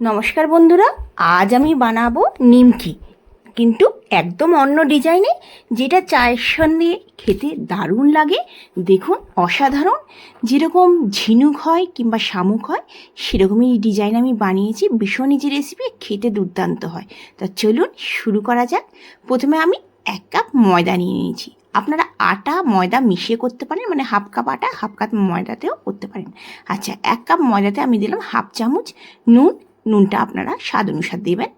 নমস্কার বন্ধুরা, আজ আমি বানাবো নিমকি, কিন্তু একদম অন্য ডিজাইনে, যেটা চায়ের সঙ্গে খেতে দারুণ লাগে। দেখুন, অসাধারণ। যেরকম ঝিনুক হয় কিংবা শামুক হয়, সেরকমই ডিজাইন আমি বানিয়েছি। ভীষণ ইজি রেসিপি খেতে দুর্দান্ত হয়। তা চলুন শুরু করা যাক। প্রথমে আমি এক কাপ ময়দা নিয়ে নিয়েছি। আপনারা আটা, ময়দা মিশিয়ে করতে পারেন মানে হাফ কাপ আটা, হাফ কাপ ময়দাতেও করতে পারেন। আচ্ছা এক কাপ ময়দাতে আমি দিলাম হাফ চামচ নুন নুনটা আপনারা স্বাদ অনুসার দেবেন।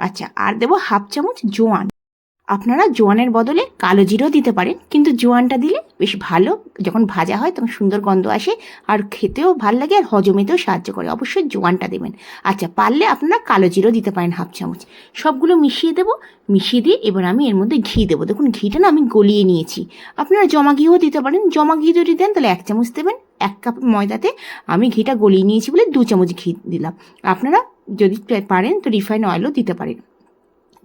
আচ্ছা আর দেবো হাফ চামচ জোয়ান। আপনারা জোয়ানের বদলে কালো জিরেও দিতে পারেন, কিন্তু জোয়ানটা দিলে বেশ ভালো, যখন ভাজা হয় তখন সুন্দর গন্ধ আসে, আর খেতেও ভালো লাগে আর হজমেতেও সাহায্য করে। অবশ্যই জোয়ানটা দেবেন। আচ্ছা পারলে আপনারা কালো জিরেও দিতে পারেন হাফ চামচ। সবগুলো মিশিয়ে দেবো, মিশিয়ে দিয়ে এবার আমি এর মধ্যে ঘি দেবো। দেখুন, ঘিটা না আমি গলিয়ে নিয়েছি। আপনারা জমা ঘিও দিতে পারেন। জমা ঘি যদি দেন তাহলে এক চামচ দেবেন। এক কাপ ময়দাতে আমি ঘিটা গলিয়ে নিয়েছি বলে দু চামচ ঘি দিলাম। আপনারা যদি পারেন তো রিফাইন অয়েলও দিতে পারেন।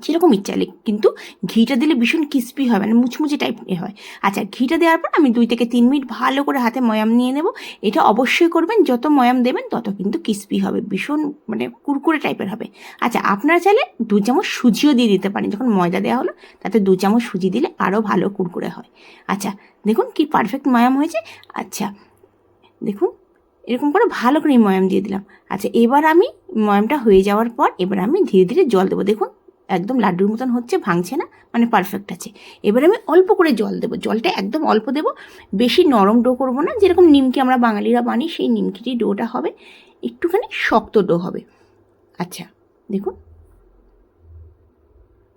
যেরকম ইচ্ছা কিন্তু ঘিটা দিলে ভীষণ ক্রিস্পি হয় মানে মুচমুচে টাইপ হয়। আচ্ছা ঘিটা দেওয়ার পর আমি দুই থেকে তিন মিনিট ভালো করে হাতে ময়াম নিয়ে নেব। এটা অবশ্যই করবেন, যত ময়াম দেবেন তত কিন্তু ক্রিস্পি হবে, ভীষণ মানে কুরকুরে টাইপের হবে। আচ্ছা আপনারা চাইলে দু চামচ সুজিও দিয়ে দিতে পারেন, যখন ময়দা দেওয়া হলো, তাতে দু চামচ সুজি দিলে আরও ভালো কুরকুরে হয়। আচ্ছা দেখুন কি পারফেক্ট ময়াম হয়েছে। আচ্ছা দেখুন, এরকম করে ভালো করে ময়াম দিয়ে দিলাম। আচ্ছা এবার আমি ময়ামটা হয়ে যাওয়ার পর এবার আমি ধীরে ধীরে জল দেবো। দেখুন, একদম লাড্ডুর মতন হচ্ছে, ভাঙছে না মানে পারফেক্ট আছে। এবার আমি অল্প করে জল দেবো, জলটা একদম অল্প দেবো। বেশি নরম ডো করব না, যেরকম নিমকি আমরা বাঙালিরা বানি, সেই নিমকিটি ডোটা হবে। একটুখানি শক্ত ডো হবে। আচ্ছা দেখুন,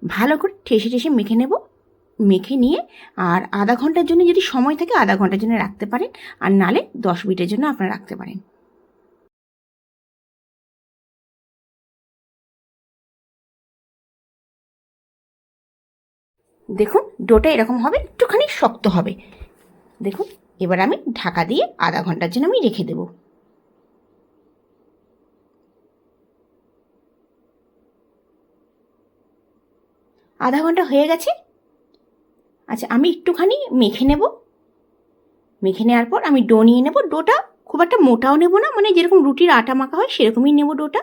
ভালো করে ঠেসে ঠেসে মেখে নেব। মেখে নিয়ে আর আধা ঘণ্টার জন্য যদি সময় থাকে আধা ঘণ্টার জন্য রাখতে পারেন। আর নালে দশ মিনিটের জন্য আপনারা রাখতে পারেন। দেখুন, ডোটা এরকম হবে, একটুখানি শক্ত হবে। দেখুন, এবার আমি ঢাকা দিয়ে আধা ঘণ্টার জন্য আমি রেখে দেব। আধা ঘণ্টা হয়ে গেছে আচ্ছা আমি একটুখানি মেখে নেব। মেখে নেওয়ার পর আমি ডো নিয়ে নেব। ডোটা খুব একটা মোটাও নেব না মানে যেরকম রুটির আটা মাখা হয় সেরকমই নেব ডোটা।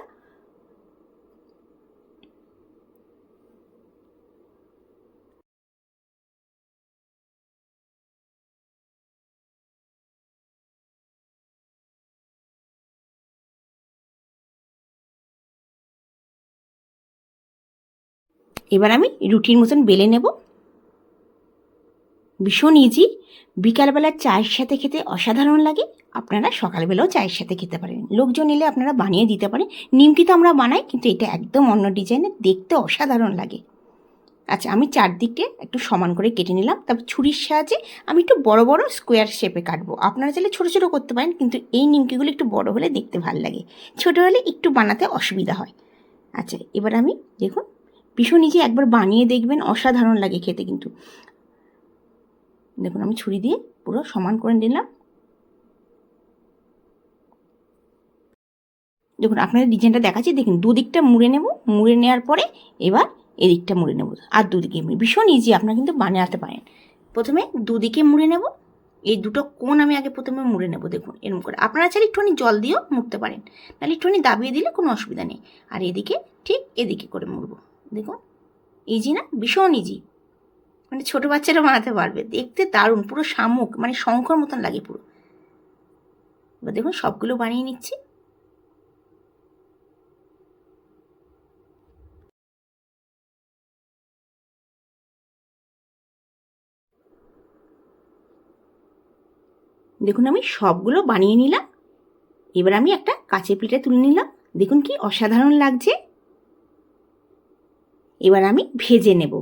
এবার আমি রুটির মতন বেলে নেব। ভীষণ ইজি বিকালবেলা চায়ের সাথে খেতে অসাধারণ লাগে। আপনারা সকালবেলাও চায়ের সাথে খেতে পারেন। লোকজন এলে আপনারা বানিয়ে দিতে পারেন। নিমকি তো আমরা বানাই, কিন্তু এটা একদম অন্য ডিজাইনে দেখতে অসাধারণ লাগে। আচ্ছা আমি চারদিকটা একটু সমান করে কেটে নিলাম। তারপর ছুরির সাহায্যে আমি একটু বড় বড় স্কোয়ার শেপে কাটবো। আপনারা চাইলে ছোটো ছোটো করতে পারেন, কিন্তু এই নিমকিগুলো একটু বড় হলে দেখতে ভালো লাগে। ছোটো হলে একটু বানাতে অসুবিধা হয়। আচ্ছা এবার আমি দেখুন, ভীষণ নিজে একবার বানিয়ে দেখবেন। অসাধারণ লাগে খেতে কিন্তু। দেখুন, আমি ছুরি দিয়ে পুরো সমান করে নিলাম। দেখুন, আপনাদের ডিজাইনটা দেখাচ্ছি। দেখুন, দুদিকটা মুড়ে নেব। মুড়ে নেওয়ার পরে এবার এদিকটা মুড়ে নেব। আর দুদিকে মুড়ে ভীষণ ইজি আপনারা কিন্তু বানাতে পারেন। প্রথমে দুদিকে মুড়ে নেব। এই দুটো কোণ আমি আগে প্রথমে মুড়ে নেব, দেখুন এরকম করে। আপনারা চাইলে একটুখানি জল দিয়েও মুড়তে পারেন। তাহলে একটুখানি দাবিয়ে দিলে কোনো অসুবিধা নেই। আর এদিকে, ঠিক এদিকে করে মুড়বো। দেখুন ইজি না? ভীষণ ইজি মানে ছোটো বাচ্চারা বানাতে পারবে। দেখতে দারুণ, পুরো শামুক মানে শঙ্কর মতন লাগে পুরো। এবার দেখুন, সবগুলো বানিয়ে নিচ্ছি। দেখুন, আমি সবগুলো বানিয়ে নিলাম। এবার আমি একটা কাঁচের প্লেটে তুলে নিলাম। দেখুন কি অসাধারণ লাগছে। এবার আমি ভেজে নেব।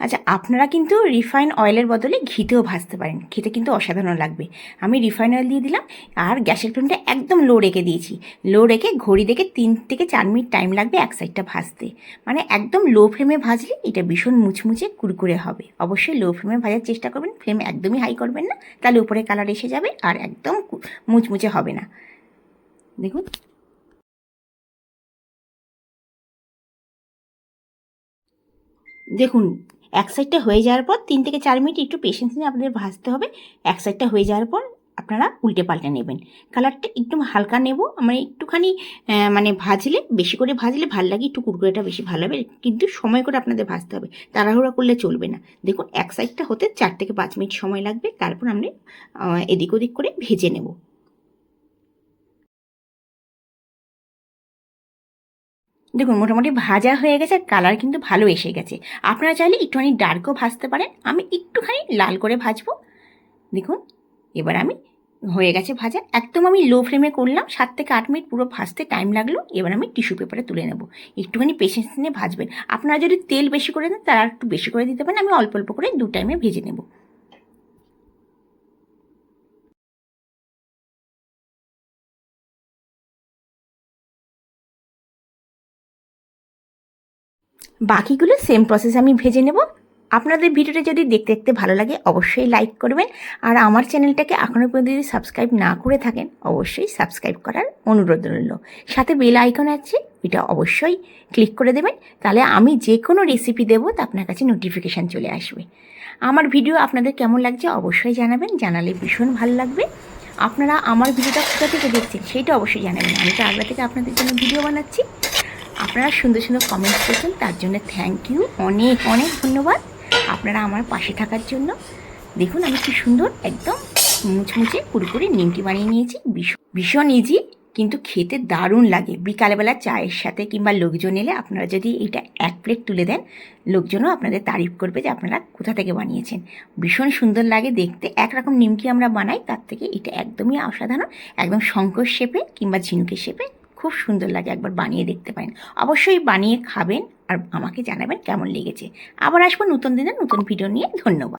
আচ্ছা আপনারা কিন্তু রিফাইন অয়েলের বদলে ঘিতেও ভাজতে পারেন। খেতে কিন্তু অসাধারণ লাগবে। আমি রিফাইন অয়েল দিয়ে দিলাম আর গ্যাসের ফ্লেমটা একদম লো রেখে দিয়েছি। লো রেখে ঘড়ি দেখে তিন থেকে চার মিনিট টাইম লাগবে এক সাইডটা ভাজতে। মানে একদম লো ফ্লেমে ভাজলে এটা ভীষণ মুচমুচে কুরকুরে হবে। অবশ্যই লো ফ্লেমে ভাজার চেষ্টা করবেন, ফ্লেম একদমই হাই করবেন না, তাহলে উপরে কালার এসে যাবে আর একদম মুচমুচে হবে না। দেখুন। দেখুন এক সাইডটা হয়ে যাওয়ার পর তিন থেকে চার মিনিট একটু পেশেন্স নিয়ে আপনাদের ভাজতে হবে। এক সাইডটা হয়ে যাওয়ার পর আপনারা উল্টে পাল্টে নেবেন। কালারটা একটু হালকা নেব। মানে একটুখানি মানে ভাজলে, বেশি করে ভাজলে ভালো লাগে, একটু কুরকুরেটা বেশি ভালো হবে কিন্তু সময় করে আপনাদের ভাজতে হবে। তাড়াহুড়া করলে চলবে না। দেখুন, এক সাইডটা হতে চার থেকে পাঁচ মিনিট সময় লাগবে। তারপর আমরা এদিক ওদিক করে ভেজে নেব। দেখুন, মোটামুটি ভাজা হয়ে গেছে কালার কিন্তু ভালো এসে গেছে। আপনারা চাইলে একটুখানি ডার্কও ভাজতে পারেন। আমি একটুখানি লাল করে ভাজবো। দেখুন, এবার আমি হয়ে গেছে ভাজা। একদম আমি লো ফ্লেমে করলাম, সাত থেকে আট মিনিট পুরো ভাজতে টাইম লাগল। এবার আমি টিস্যু পেপারে তুলে নেব। একটুখানি পেশেন্স নিয়ে ভাজবেন। আপনারা যদি তেল বেশি করে দেন, তারা একটু বেশি করে দিতে পারেন। আমি অল্প অল্প করে দু টাইমে ভেজে নেব। বাকিগুলো সেম প্রসেস আমি ভেজে নেব। আপনাদের ভিডিওটা যদি দেখতে দেখতে ভালো লাগে, অবশ্যই লাইক করবেন। আর আমার চ্যানেলটাকে এখনও পর্যন্ত যদি সাবস্ক্রাইব না করে থাকেন, অবশ্যই সাবস্ক্রাইব করার অনুরোধ রইল। সাথে বেল আইকন আছে ওইটা অবশ্যই ক্লিক করে দেবেন। তাহলে আমি যে কোনো রেসিপি দেবো, তা আপনার কাছে নোটিফিকেশান চলে আসবে। আমার ভিডিও আপনাদের কেমন লাগছে অবশ্যই জানাবেন। জানালে ভীষণ ভালো লাগবে। আপনারা আমার ভিডিওটা কোথা থেকে দেখছেন সেইটা অবশ্যই জানাবেন। আমি তো আগ্রা থেকে আপনাদের জন্য ভিডিও বানাচ্ছি। আপনারা সুন্দর সুন্দর কমেন্টস করছেন, তার জন্য থ্যাংক ইউ অনেক অনেক ধন্যবাদ। আপনারা আমার পাশে থাকার জন্য। দেখুন আমি কি সুন্দর, একদম মুচমুচে কুড়কুড়ি নিমকি বানিয়ে নিয়েছি। ভীষণ ভীষণ ইজি কিন্তু খেতে দারুণ লাগে। বিকালবেলা চায়ের সাথে কিংবা লোকজন এলে আপনারা যদি এটা এক প্লেট তুলে দেন, লোকজনও আপনাদের তারিফ করবে যে আপনারা কোথা থেকে বানিয়েছেন। ভীষণ সুন্দর লাগে দেখতে। একরকম নিমকি আমরা বানাই, তার থেকে এটা একদমই অসাধারণ। একদম শঙ্কর শেপে কিংবা ঝিনুকের শেপে খুব সুন্দর লাগে একবার বানিয়ে দেখতে পারেন। অবশ্যই বানিয়ে খাবেন আর আমাকে জানাবেন কেমন লেগেছে। আবার আসব নতুন দিনে নতুন ভিডিও নিয়ে। ধন্যবাদ।